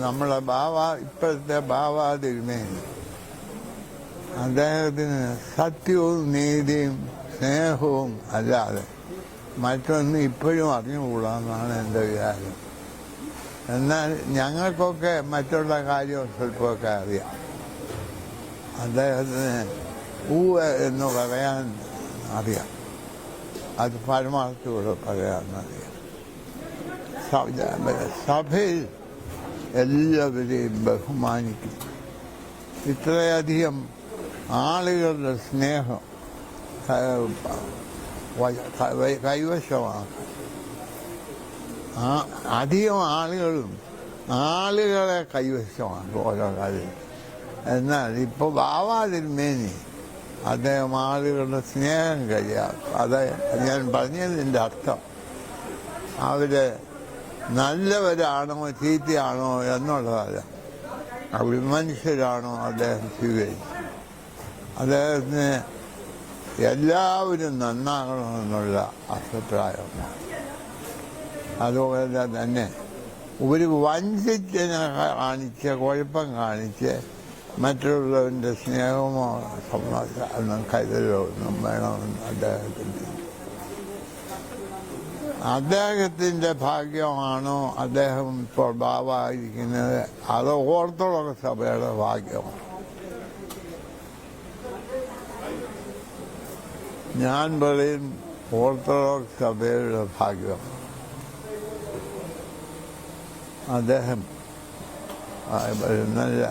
നമ്മളെ ബാവ ഇപ്പോഴത്തെ ബാവ തിരുമേനി അദ്ദേഹത്തിന് സത്യവും നീതിയും സ്നേഹവും അല്ലാതെ മറ്റൊന്നും ഇപ്പോഴും അറിഞ്ഞുകൂടാന്നാണ് എന്റെ വിചാരം. എന്നാൽ ഞങ്ങൾക്കൊക്കെ മറ്റുള്ള കാര്യം സ്വല്പമൊക്കെ അറിയാം. അദ്ദേഹത്തിന് പൂവ് എന്ന് പറയാൻ അറിയാം. അത് പരമാർത്ഥിയോട് പറയാമെന്നറിയാം സഭയിൽ എല്ലാവരെയും ബഹുമാനിക്കും. ഇത്രയധികം ആളുകളുടെ സ്നേഹം കൈവശമാക്കും അധികം ആളുകളും ആളുകളെ കൈവശമാക്കും ഓരോ കാര്യം എന്നാൽ ഇപ്പോൾ ബാവാതിരുമേനി അദ്ദേഹം ആളുകളുടെ സ്നേഹം കഴിയാക്കും അത് ഞാൻ പറഞ്ഞതിന്റെ അർത്ഥം. അവർ നല്ലവരാണോ ചീത്തയാണോ എന്നുള്ളതല്ല. അഭിമനുഷ്യരാണോ അദ്ദേഹം സ്വീകരിച്ചു അദ്ദേഹത്തിന് എല്ലാവരും നന്നാകണമെന്നുള്ള അഭിപ്രായമാണ്. അതുപോലെ തന്നെ ഒരു വഞ്ചിച്ചനെ കാണിച്ച് കുഴപ്പം കാണിച്ച് മറ്റുള്ളവന്റെ സ്നേഹമോ സമ്മതം കരുതലോ ഒന്നും വേണമെന്ന് അദ്ദേഹത്തിന് അദ്ദേഹത്തിന്റെ ഭാഗ്യമാണോ അദ്ദേഹം ഇപ്പോൾ ബാബായിരിക്കുന്നത്? അത് ഓർത്തഡോക്സ് സഭയുടെ ഭാഗ്യമാണ്. ഞാൻ പറയും ഓർത്തഡോക്സ് സഭയുടെ ഭാഗ്യം. അദ്ദേഹം നല്ല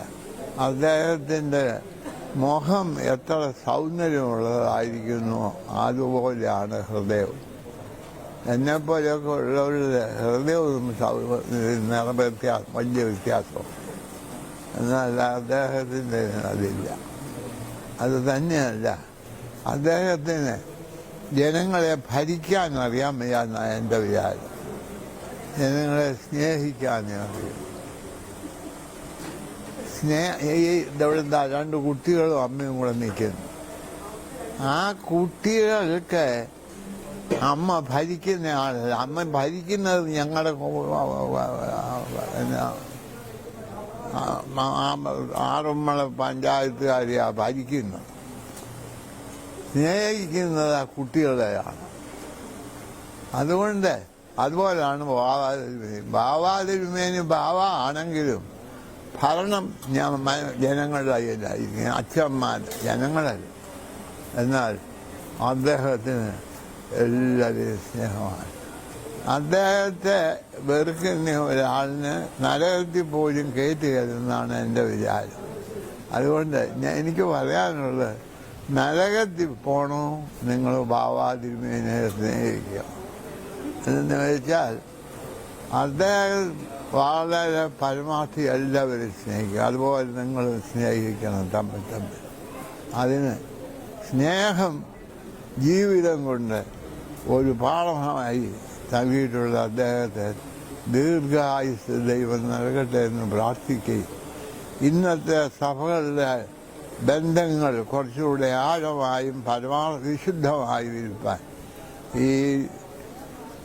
അദ്ദേഹത്തിന്റെ മുഖം എത്ര സൗന്ദര്യമുള്ളതായിരിക്കുന്നു അതുപോലെയാണ് ഹൃദയം എന്നെപ്പോലെയൊക്കെ ഉള്ളവരുടെ നിറ വ്യത്യാസം വലിയ വ്യത്യാസം. എന്നാൽ അദ്ദേഹത്തിന്റെ അതില്ല. അത് തന്നെയല്ല. അദ്ദേഹത്തിന് ജനങ്ങളെ ഭരിക്കാൻ അറിയാൻ വയ്യാന്നാണ് എന്റെ വിചാരം. ജനങ്ങളെ സ്നേഹിക്കാൻ അറിയാം. സ്നേഹ ഈ ഇവിടുത്തെ രണ്ട് കുട്ടികളും അമ്മയും കൂടെ നിൽക്കുന്നു. ആ കുട്ടികൾക്ക് അമ്മ ഭരിക്കുന്ന ആളല്ല. അമ്മ ഭരിക്കുന്നത് ഞങ്ങളുടെ ആറന്മുള പഞ്ചായത്തുകാരെയാ ഭരിക്കുന്നത്. സ്നേഹിക്കുന്നത് ആ കുട്ടികളെയാണ് അതുകൊണ്ട് അതുപോലാണ് ബാവാതിരുമേനി ബാവ ആണെങ്കിലും ഭരണം ഞാൻ ജനങ്ങളുടെ കയ്യിലായിരിക്കും. അച്ഛന്മാർ ജനങ്ങളല്ല. എന്നാൽ അദ്ദേഹത്തിന് എല്ലാവരെയും സ്നേഹമാണ് അദ്ദേഹത്തെ വെറുക്കുന്ന ഒരാളിന് നരകത്തിൽ പോലും കയറ്റുകയെന്നാണ് എന്റെ വിചാരം. അതുകൊണ്ട് ഞാൻ എനിക്ക് പറയാനുള്ളത് നരകത്തിൽ പോണോ നിങ്ങൾ ബാബാതിരുമേനെ സ്നേഹിക്കുക. എന്ന് വെച്ചാൽ അദ്ദേഹം വളരെ പരമാർത്ഥി എല്ലാവരും സ്നേഹിക്കുക. അതുപോലെ നിങ്ങൾ സ്നേഹിക്കണം തമ്മിൽ തമ്മിൽ. അതിന് സ്നേഹം ജീവിതം കൊണ്ട് ഒരു പാഠമായി നൽകിയിട്ടുള്ള അദ്ദേഹത്തെ ദീർഘായുസ് ദൈവം നൽകട്ടെ എന്ന് പ്രാർത്ഥിക്കുകയും ഇന്നത്തെ സഭകളുടെ ബന്ധങ്ങൾ കുറച്ചുകൂടെ ആഴമായും പരമാ വിശുദ്ധമായും ഇരുപ്പാൻ ഈ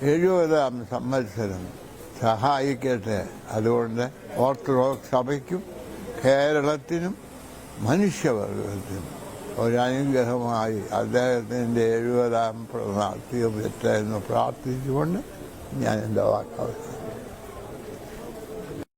എഴുപതാം സംവത്സരം സഹായിക്കട്ടെ. അതുകൊണ്ട് ഓർത്തഡോക്സ് സഭയ്ക്കും കേരളത്തിനും മനുഷ്യവർഗത്തിനും ഒരനുഗ്രഹമായി അദ്ദേഹത്തിന്റെ എഴുപതാം പ്രവർത്തിയും എന്ന് പ്രാർത്ഥിച്ചുകൊണ്ട് ഞാൻ എന്റെ വാക്കാവുന്നു